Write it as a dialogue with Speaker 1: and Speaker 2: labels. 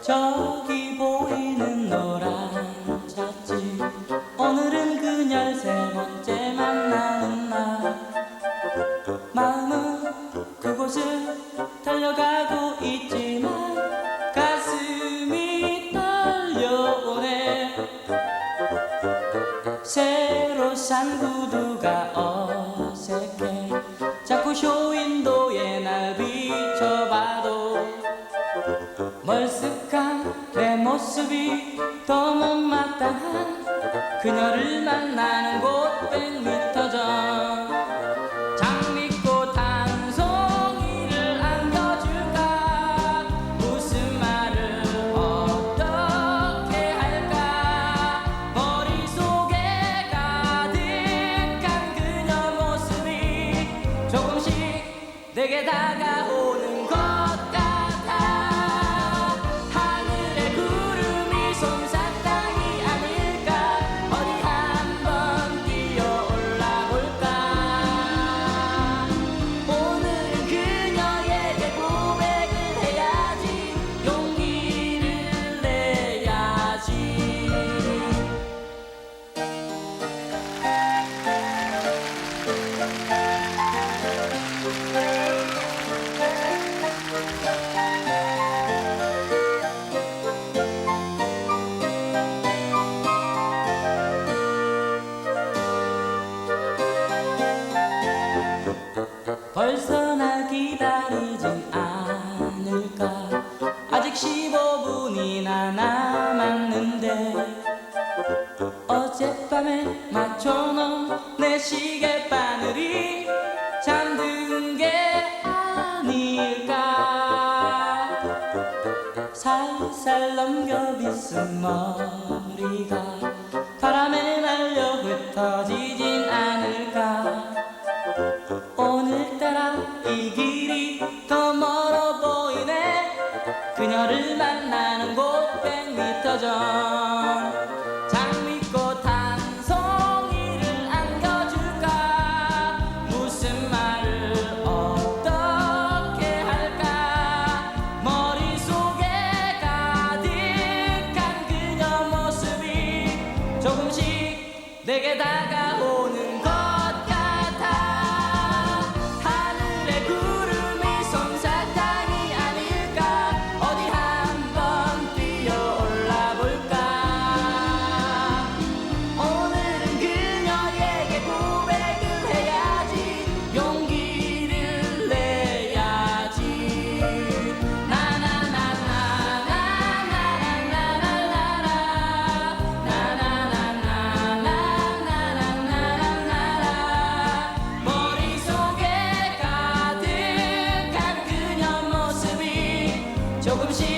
Speaker 1: 저기 보이는 노란 잣지 오늘은 그녀를 세 번째 만나는 날. 마음은 그곳을 달려가고 있지만 가슴이 떨려오네. 새로 산 구두가 어 멀쑥한 내 모습이 너무 마땅한 그녀를 만나는 곳 백미 밤에 맞춰놓은 내 시계 바늘이 잠든 게 아닐까? 살살 넘겨 빗은 머리가 바람에 날려 흩어지진 않을까? 오늘따라 이 길이 더 멀어 보이네. 그녀를 만나는 곳 100m 전 对不起